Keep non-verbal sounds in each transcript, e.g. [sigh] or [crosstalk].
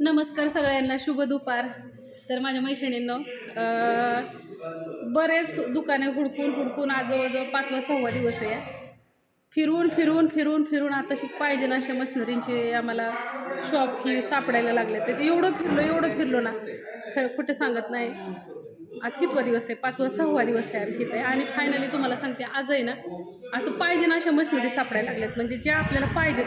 नमस्कार सगळ्यांना शुभ दुपार. तर माझ्या मैत्रिणींनो बरेच दुकाने हुडकून हुडकून आज जवळजवळ पाचवा सहावा दिवस आहे. फिरून फिरून फिरून फिरून आता शिक पाहिजे ना अशा मशिनरींचे आम्हाला शॉप ही सापडायला लागले ते एवढं फिरलो एवढं फिरलो ना. खरं कुठे सांगत नाही. आज कितवा दिवस आहे? पाचवा सहावा दिवस आहे आम्ही आहे आणि फायनली तुम्हाला सांगते आज आहे ना असं पाहिजे ना अशा मशिनरी सापडायला लागल्यात. म्हणजे ज्या आपल्याला पाहिजेत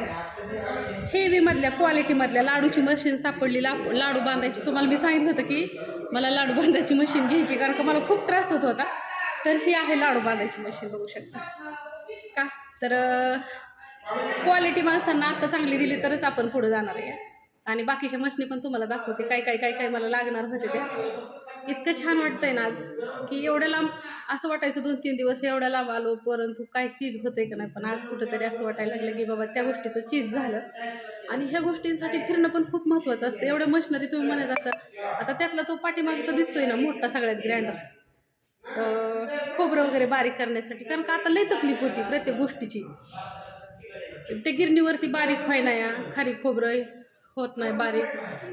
हेवीमधल्या क्वालिटीमधल्या लाडूची मशीन सापडली ला लाडू बांधायची. तुम्हाला मी सांगितलं होतं की मला लाडू बांधायची मशीन घ्यायची कारण का मला खूप त्रास होत होता. तर ही आहे लाडू बांधायची मशीन बघू शकता. का? तर क्वालिटी माणसांना आता चांगली दिली तरच आपण पुढे जाणार आहे. आणि बाकीच्या मशनी पण तुम्हाला दाखवते काय काय काय काय मला लागणार होते ते. इतकं छान वाटतंय ना आज की एवढं लांब असं वाटायचं दोन तीन दिवस एवढ्या लांब आलो परंतु काय चीज होते का नाही पण आज कुठंतरी असं वाटायला लागलं की बाबा त्या गोष्टीचं चीज झालं. आणि ह्या गोष्टींसाठी फिरणं पण खूप महत्त्वाचं असतं. एवढ्या मशनरी तुम्ही म्हणत असता आता त्यातला तो पाठीमागचा दिसतोय ना मोठा सगळ्यात ग्रँडर खोबरं वगैरे बारीक करण्यासाठी कारण का आता लई तकलीफ होती प्रत्येक गोष्टीची. ते गिरणीवरती बारीक व्हायना या खारी खोबरं होत नाही बारीक.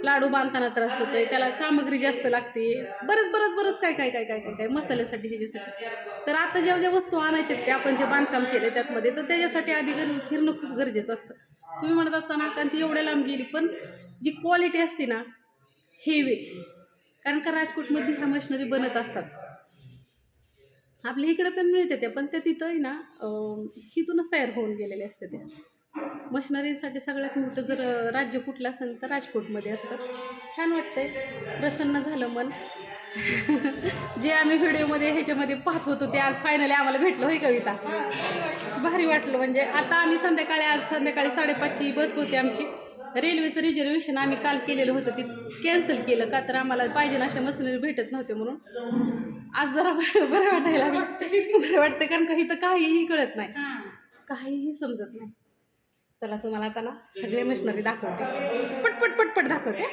लाडू बांधताना त्रास होतोय त्याला सामग्री जास्त लागते. बरंच बरंच बरंच काय काय काय काय काय काय मसाल्यासाठी ह्याच्यासाठी. तर आता ज्या ज्या वस्तू आणायच्या ते आपण जे बांधकाम केले त्यातमध्ये तर त्याच्यासाठी आधी घर फिरणं खूप गरजेचं असतं. तुम्ही म्हणत असताना कारण ती एवढ्या लांब गेली पण जी क्वालिटी असते ना हेवी कारण का राजकोटमध्ये ह्या मशिनरी बनत असतात. आपल्या इकडे पण मिळते त्या पण त्या तिथं आहे ना हिथूनच तयार होऊन गेलेले असते त्या. मशिनरीसाठी सगळ्यात मोठं जर राज्य कुठलं असेल तर राजकोटमध्ये असतं. छान वाटतंय. प्रसन्न झालं मन. [laughs] जे आम्ही व्हिडिओमध्ये ह्याच्यामध्ये पाहत होतो ते आज फायनली आम्हाला भेटलं होय कविता? भारी वाटलं म्हणजे. आता आम्ही संध्याकाळी आज संध्याकाळी साडेपाचची बस होती आमची. रेल्वेचं रिझर्वेशन आम्ही काल केलेलं होतं. ते कॅन्सल केलं का तर आम्हाला पाहिजे ना अशा मशिनरी भेटत नव्हते म्हणून. आज जरा बरं वाटायला बरं वाटतं कारण काही तर काहीही कळत नाही. काहीही समजत नाही. चला तुम्हाला आता ना सगळे मशिनरी दाखवते. पटपट पटपट दाखवते.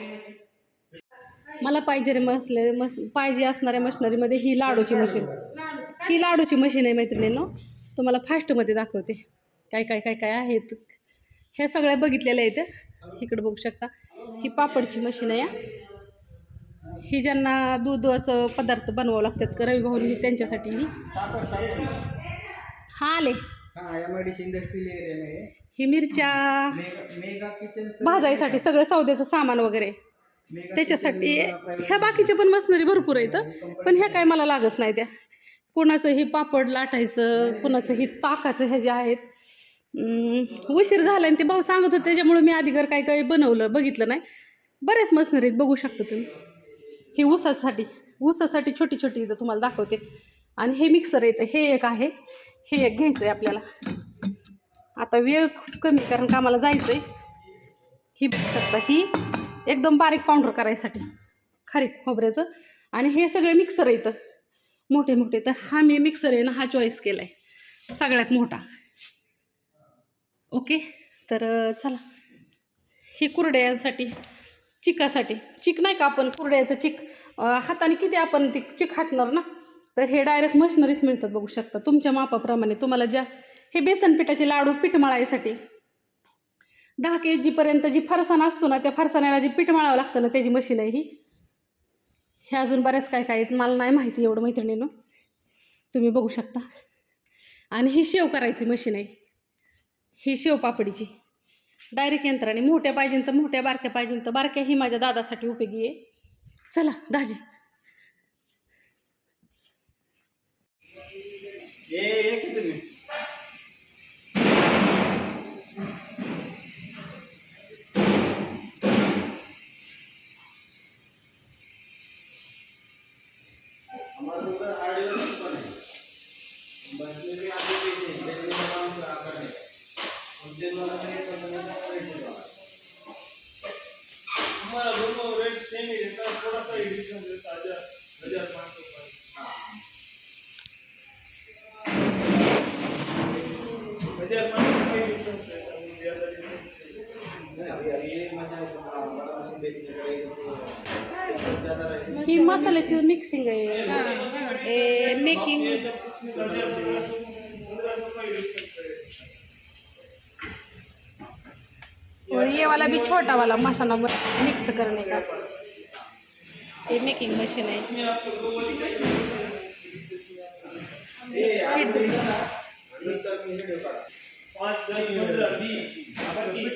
मला पाहिजे रे मसले मस पाहिजे असणाऱ्या मशिनरीमध्ये ही लाडूची मशीन ही लाडूची मशीन आहे मैत्रिणींनो. तुम्हाला फास्टमध्ये दाखवते. काय काय काय काय आहेत? ह्या सगळ्या बघितलेल्या आहेत इकडे बघू शकता. ही पापडची मशीन आहे ही? ज्यांना दुधाचं पदार्थ बनवावं लागतात रवी भाऊनी ही त्यांच्यासाठी ही. हा आले. हाँ इंडस्ट्रियल है. मिरच्या मेगा मेगा किचन भाजायसाठी सगळं सौद्याचं सामान वगैरे. त्याच्यासाठी ह्या बाकीच्या पण मशनरी भरपूर आहेत पण ह्या काय मला लागत नाही त्या. कोणाचं हे पापड लाटायचं कोणाचं हे ताकाचं ह्या ज्या आहेत उशीर झाला आणि ते भाऊ सांगत होते त्याच्यामुळे मी आधी घर काय काय बनवलं बघितलं नाही. बरेच मशनरी आहेत बघू शकता तुम्ही. ही ऊसासाठी ऊसासाठी छोटी छोटी इथं तुम्हाला दाखवते. आणि हे मिक्सर येतं हे एक आहे. हे एक घ्यायचं आहे आपल्याला. आता वेळ खूप कमी कारण का जायचं आहे ही बघू शकता ही एकदम बारीक पावडर करायसाठी. खारी खोबऱ्याचं. आणि हे सगळे मिक्सर येतं मोठे मोठे. तर हा मी मिक्सर आहे ना हा चॉईस केला आहे सगळ्यात मोठा. ओके? तर चला. हे कुरड्यांसाठी चिकासाठी. चिक नाही का आपण कुरड्याचं चिक. हाताने किती आपण ती चिक हाटणार ना? तर हे डायरेक्ट मशिनरीज मिळतात बघू शकता. तुमच्या मापाप्रमाणे तुम्हाला ज्या हे बेसन पिठाचे लाडू पीठ मळायसाठी. दहा के जीपर्यंत जी फरसाण असतो ना त्या फरसाण्याला जी पीठ मळावं लागतं ना त्याची मशीन आहे ही. हे अजून बऱ्याच काय काय आहेत मला नाही माहिती एवढं मैत्रिणीनं. तुम्ही बघू शकता. आणि ही शेव करायची मशीन आहे. ही शेव पापडीची. डायरेक्ट यंत्राने मोठ्या पाहिजे तर मोठ्या बारक्या पाहिजे तर बारक्या ही माझ्या दादासाठी उपयोगी आहे. चला दाजी. ये ये कितने है बेचने का एक तो ज़्यादा रहेगा ही मसाल्याची मिक्सिंग आहे ए मेकिंग हजार पंद्रह सौ पंद्रह सौ का ही डिफरेंस रहेगा और ये वाला भी छोटा वाला मसाला मिक्स करने का ये मेकिंग मशीन है इसमें आपको दो वाली नंतर मी व्हिडिओ काढा पाँच दस पंद्रह बीस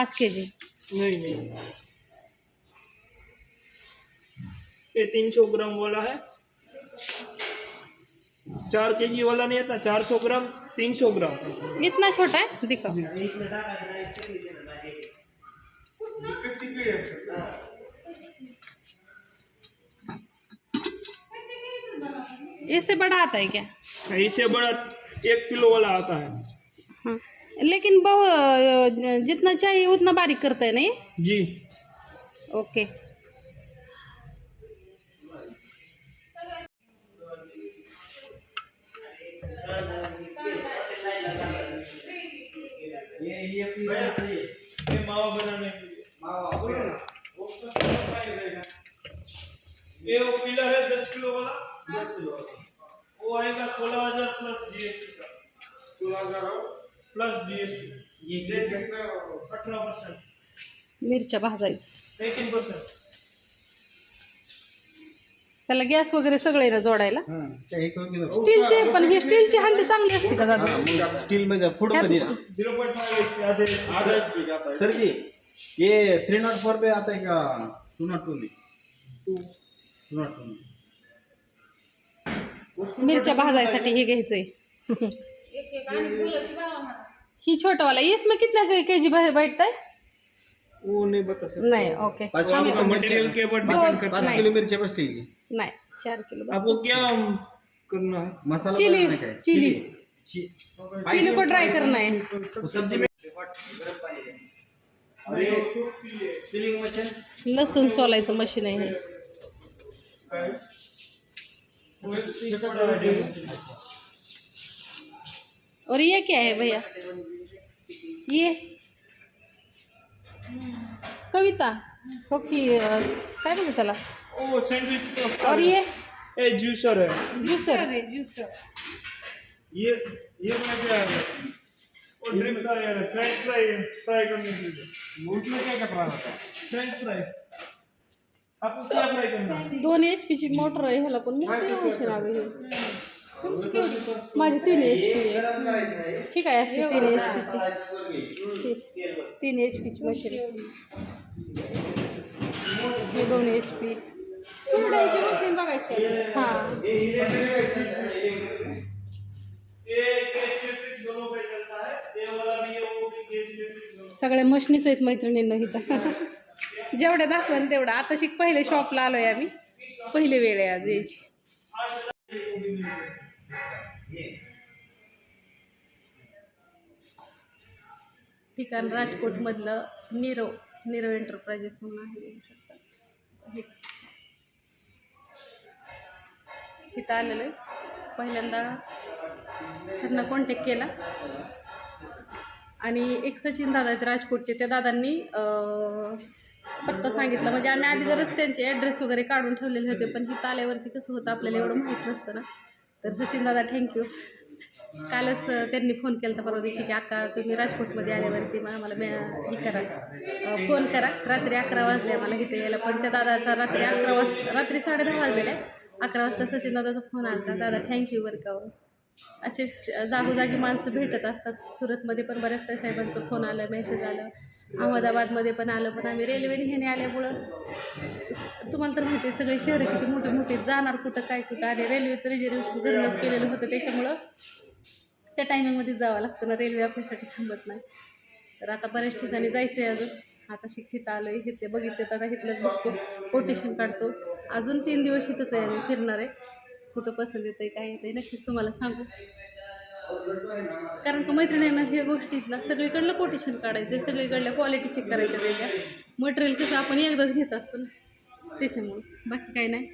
पाँच के जी। नहीं नहीं। ये तीन सौ ग्राम वाला है। चार के जी वाला नहीं था चार सौ ग्राम तीन सौ ग्राम। इतना छोटा है? दिखाओ इससे बड़ा आता है क्या? इससे बड़ा एक किलो वाला आता है। हाँ। लेकिन बहु जितना चाहिए उतना बारीक करता है नहीं? जी। ओके मिरच्या भाजायचं. त्याला गॅस वगैरे सगळे ना जोडायला. हां स्टीलचे पण ही स्टीलची हंडी चांगली असते का दादा? मग स्टील मध्ये फूडमध्ये है सर जी ये थ्री नॉट फोर पे आता है क्या टू नॉट टू में टू. नॉट टू में मिरच्या भाजायसाठी हे घ्यायचंय. ही छोटावाला इसमें कितना के जी बैठता है वो नहीं बता सकते। नहीं ओके पाँच हमें किलो मटेरियल के ऊपर दो- डिपेंड करता पाँच नहीं। किलो मिर्ची बसतील नहीं चार किलो बस। है आपको क्या करना है? मसाला चिली, बनाना है? चिली। चिली को ड्राई करना है। सब्जी में सीलिंग मशीन लसूण सोलायचं मशीन आहे हे. और ये क्या है भैया? ये? कविता? हो की काय म्हणते त्याला? सैंडविच और ये? ये जूसर है. ज्यूसर ये ये मैं क्या है? वो ड्रिप का है फ्रेंच फ्राई फ्राई करने के लिए. मूट में क्या क्या प्लान होता है फ्रेंच फ्राई आपको क्या फ्राई करना है? दोन एच पीची मोटर आहे ह्याला पण. आली ही? माझी तीन एच पी आहे. ठीक आहे अशी तीन एच पीची. तीन एच पीची मशीन. हे दोन एच पी मशीन बघायची हां. सगळ्या मशनीच आहेत मैत्रिणींना इथं. जेवढ्या दाखवन तेवढं. आता शिक पहिले शॉपला आलोय आम्ही. पहिले वेळ आहे आज यायची. ठिकाण राजकोटमधलं नीरो नीरो एंटरप्राइजेस म्हणून आहे बघू शकता. हे. इथं आलेलं आहे. पहिल्यांदा त्यांना कॉन्टॅक्ट केला. आणि एक सचिन दादा आहेत राजकोटचे. त्या दादांनी पत्ता सांगितला. म्हणजे आम्ही आधीगरच त्यांचे ॲड्रेस वगैरे काढून ठेवलेले होते पण तिथं आल्यावरती कसं होतं आपल्याला एवढं माहीत नसतं ना. तर सचिन दादा थँक्यू कालच त्यांनी फोन केला होता परवा दिवशी की अक्का तुम्ही राजकोटमध्ये आल्यावरती मग आम्हाला मॅ हे करा. फोन करा. रात्री अकरा वाजले आम्हाला इथे यायला. पण त्या दादाचा रात्री अकरा वाजता रात्री साडेदहा वाजलेले. अकरा वाजता सचिन दादाचा फोन आला होता दादा थँक्यू बरं का असे जागोजागी माणसं भेटत असतात. सुरतमध्ये पण बऱ्याच त्या साहेबांचं फोन आलं मेसेज आलं. अहमदाबादमध्ये पण आलं पण आम्ही रेल्वेने घेणे आल्यामुळं. तुम्हाला तर माहिती आहे सगळे शहरं किती मोठे मोठे जाणार कुठं काय कुठं. आणि रेल्वेचं रिझर्वेशन करूनच केलेलं होतं. त्याच्यामुळं त्या टायमिंगमध्ये जावं लागतं ना रेल्वे आपल्यासाठी थांबत नाही. तर आता बऱ्याच ठिकाणी जायचं आहे अजून. आता शिक्षित आलो आहे इथे बघितले तर आता इथलं बघतो. कोटेशन काढतो. अजून तीन दिवस इथंच आहे आम्ही फिरणार आहे. कुठं पसंत येतं आहे काय येतं आहे नक्कीच तुम्हाला सांगू. कारण का मैत्रिणींना ह्या गोष्टीतला सगळीकडलं कोटेशन काढायचं आहे सगळीकडल्या क्वालिटी चेक करायच्या त्या मटेरियल कसं आपण एकदाच घेत असतो ना त्याच्यामुळं. बाकी काही नाही.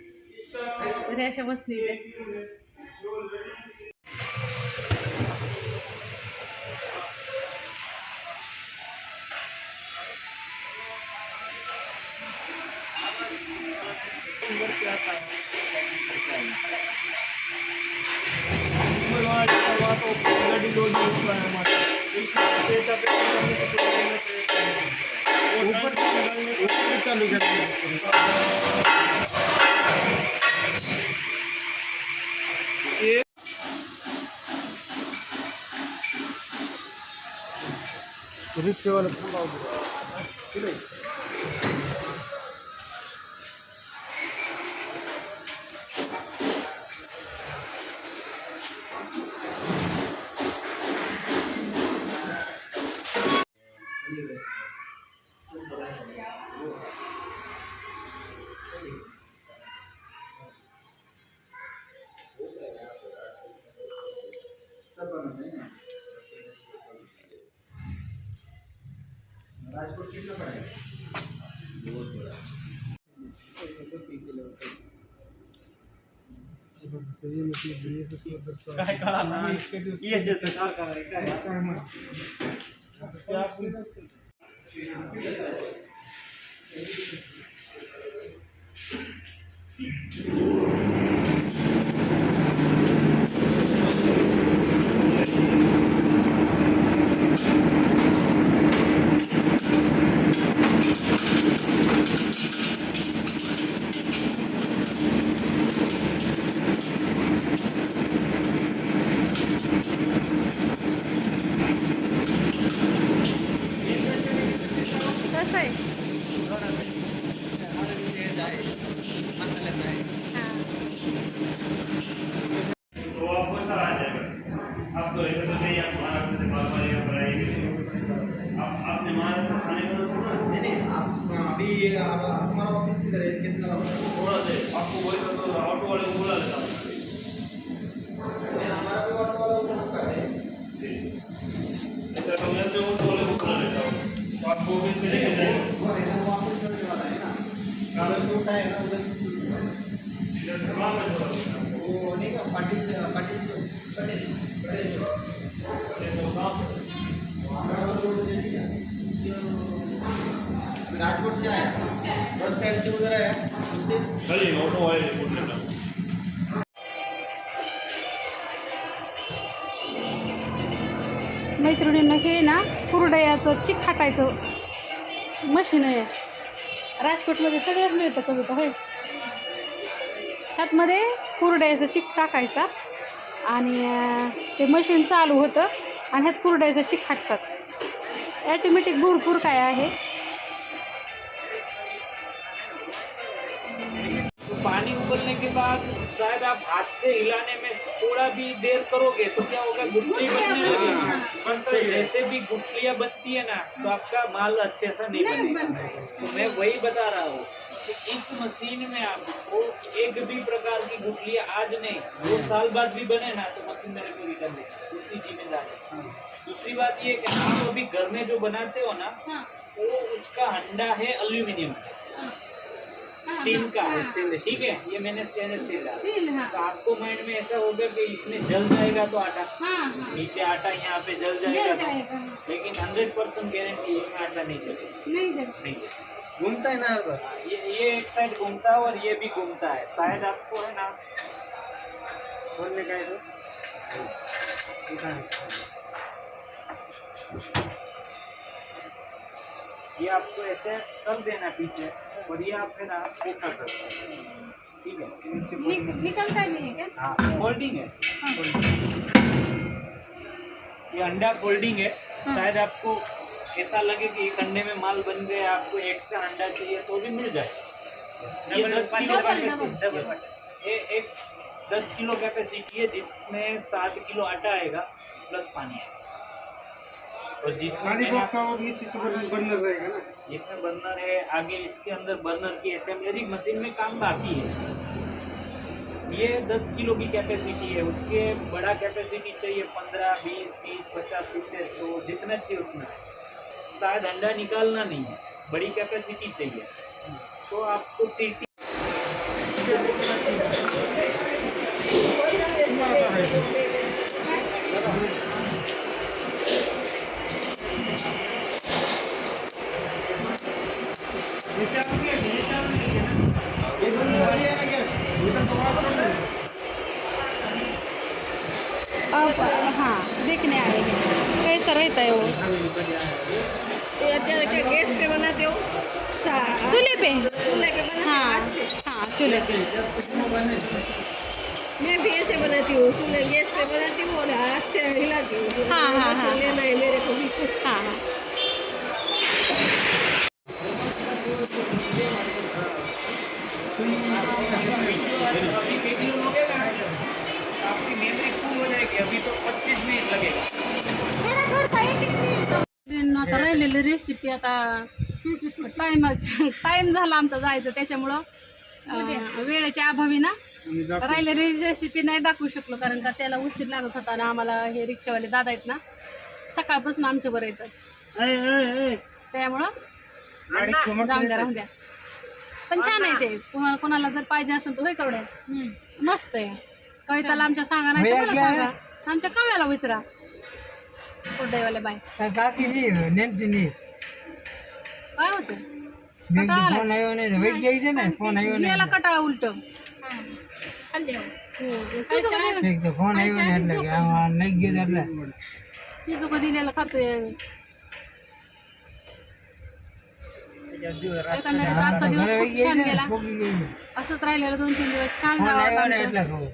तर अशा बसली त्या चालू रिक्षेवाला राजकोट कितना पड़ेगा काय कळा ना ये जे सरकार करायचं काय कसं आहे हां तो आपको इतना आ जाएगा आप तो ऐसे तो नहीं आप महाराष्ट्र से बार बार यहाँ पर आएंगे आप आपने महाराष्ट्र खाने का तो थोड़ा नहीं नहीं आप अभी हमारा ऑफिस किधर है कितना थोड़ा से आपको वही तो ऑटो वाले को बुला लेता हूँ हमारा भी ऑटो वाला उधर रुका है ऐसा तो मैं तो ऑटो वाले को बुला लेता हूँ तो आपको ऑफिस में लेके जाएंगे वो है ना ऑफिस वाला है ना कागज छोटा है ना उधर। वो नहीं का पाटिल पाटिल पटेल पटेल तो काम। हमारा रोड से है राजकोट से आया बस स्टैंड से उधर आया उससे चलिए ऑटो हूँ मैत्रिणींना हे ना कुरडयाचं चिक हाटायचं मशीन आहे. राजकोटमध्ये सगळंच मिळतं कविता होय. ह्यातमध्ये कुरडयाचं चिक टाकायचा आणि ते मशीन चालू होतं आणि ह्यात कुरडयाचं चिक हाटतात ॲटोमॅटिक भरपूर काय आहे. के बाद शायद आप हाथ से हिलाने में थोड़ा भी देर करोगे तो क्या होगा गुठली बनने लगेगी। तो जैसे भी गुठलियाँ बनती है ना तो आपका माल अच्छे से नहीं बनेगा। तो मैं वही बता रहा हूँ कि इस मशीन में आपको एक भी प्रकार की गुठलियाँ आज नहीं दो साल बाद भी बने ना तो मशीन मेरे को रिटर्न देगी उतनी जिम्मेदार है। दूसरी बात ये कि आप अभी घर में जो बनाते हो ना वो उसका हंडा है अल्यूमिनियम स्टील का है ठीक है ये मैंने स्टेनलेस स्टील डाला। तो आपको माइंड में ऐसा होगा कि इसमें जल जाएगा तो आटा। नीचे आटा यहाँ पे जल जाएगा तो- लेकिन हंड्रेड परसेंट गारंटी इसमें आटा नहीं जलेगा। नहीं जलेगा। घूमता है ना हर बार? ये ये एक साइड घूमता है और ये भी घूमता है। शायद आपको है ना बोलने का है? तो ये है? आपको ऐसे कर देना पीछे और ये आप है ना उठा सकते हैं। ठीक है? निकलता है क्या? हाँ फोल्डिंग है। ये अंडा फोल्डिंग है। शायद आपको ऐसा लगे कि एक अंडे में माल बन गया आपको एक्स्ट्रा अंडा चाहिए तो भी मिल जाए। ये दस किलो कैपेसिटी ये एक दस किलो कैपेसिटी है जिसमें सात किलो आटा आएगा प्लस पानी आएगा। और जिसमें बर्नर रहेगा ना? इसमें बर्नर है आगे इसके अंदर बर्नर की असेंबली मशीन में काम बाकी है। ये दस किलो की कैपेसिटी है उसके बड़ा कैपेसिटी चाहिए पंद्रह बीस तीस पचास सित्तर सौ जितना चाहिए उतना। शायद अंडा निकालना नहीं है बड़ी कैपेसिटी चाहिए। तो आपको टीटी अब हाँ देखने आए हैं। कैसा रहता है वो। गैस पे बनाते हो? चूल्हे पे? चूल्हे पे हाँ हाँ चूल्हे पे। मैं भी ऐसे बनाती हूँ चूल्हे गैस पे बनाती हूँ और हाथ से हिलाती हूँ। हाँ, हाँ, हाँ। लेना है मेरे को भी। हाँ हाँ। राहिलेली रेसिपी आता टाइम टाइम झाला आमचा जायचं त्याच्यामुळं अं, वेळेच्या अभावी ना राहिलेली रेसिपी नाही दाखवू शकलो कारण का त्याला उशीर लागत होता ना आम्हाला हे रिक्षावाले दादा आहेत ना सकाळपासून आमच्या बरं येतात त्यामुळं जाऊन द्या राहून द्या. पण छान आहे ते. तुम्हाला कोणाला जर पाहिजे असेल तर होय कवड्या मस्त आहे. कविताला आमच्या सांगा नाही तर मला सांगा. आमच्या कव्याला विचारा. कुरडईवाले बाय काकी नाही नेमची नाही. काय होतं? नेमकी कटाळा आलाय. फोन आयो नाही वेट घ्यायचं नाही फोन आयो गेला नाही कटाळा उलट. एक तर फोन आयो नाही म्हटलं की आम्हाला नाही घेत आपलं चिजूक दिलेलं खातोय आम्ही. एकंदरीत आजचा दिवस खूप छान गेला. असंच राहिलेलं दोन तीन दिवस छान फोन गावात आयो नाही आमचं म्हटलं